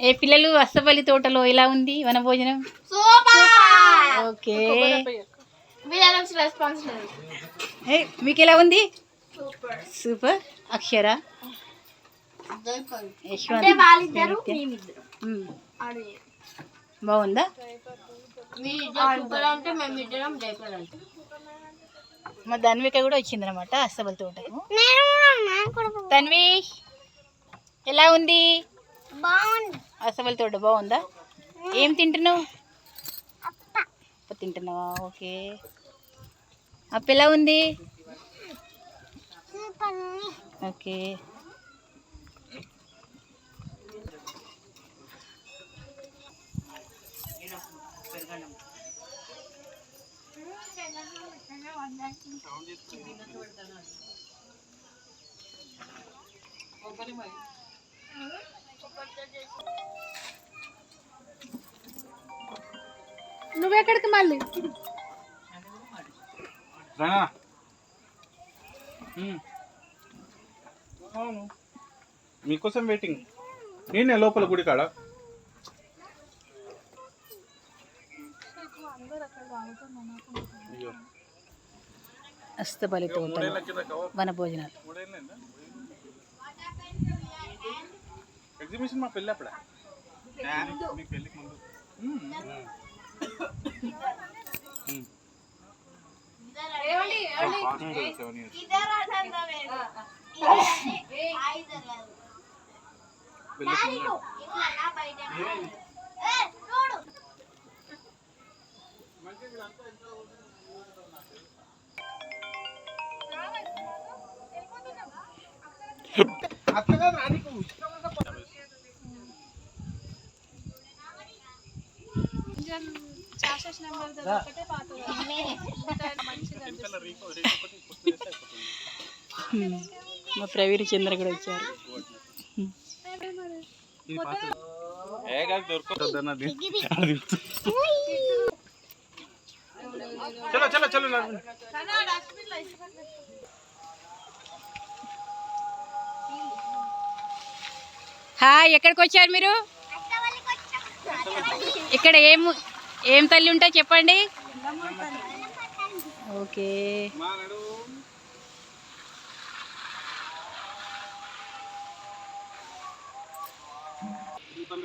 ఏ పిల్లలు అస్తపల్లి తోటలో ఎలా ఉంది వనభోజనం? ఓకే. మీకు ఎలా ఉంది? సూపర్. అక్షర? బాగుందా? మా ధన్విక కూడా వచ్చింది అనమాట అస్తపల్లి తోటకు తన్వి ఎలా ఉంది? బాగుంది. అసలు తోట బాగుందా? ఏం తింటున్నావు? అప్ప. తింటున్నావా? ఓకే. అప్ప ఎలా ఉంది. ఓకే. నువ్వెక్కడికి మళ్ళీ? రానా? అవును. మీకోసం వెయిటింగ్ నేనే లోపల గుడి కాడ. అయ్యో. అస్తపల్లి తోట వన భోజనాలు ఎగ్జిబిషన్ మా పెళ్ళి అప్పుడే. మీ పెళ్ళికి ముందు. మ్మ్. మ్మ్. మా ప్రవీణ్ చంద్ర కూడా వచ్చారు. చలో చలో చలో హాయ్ ఎక్కడికి వచ్చారు మీరు? ఇక్కడ ఏం ఏం తల్లి ఉంటాయి చెప్పండి. ఓకే. దీపం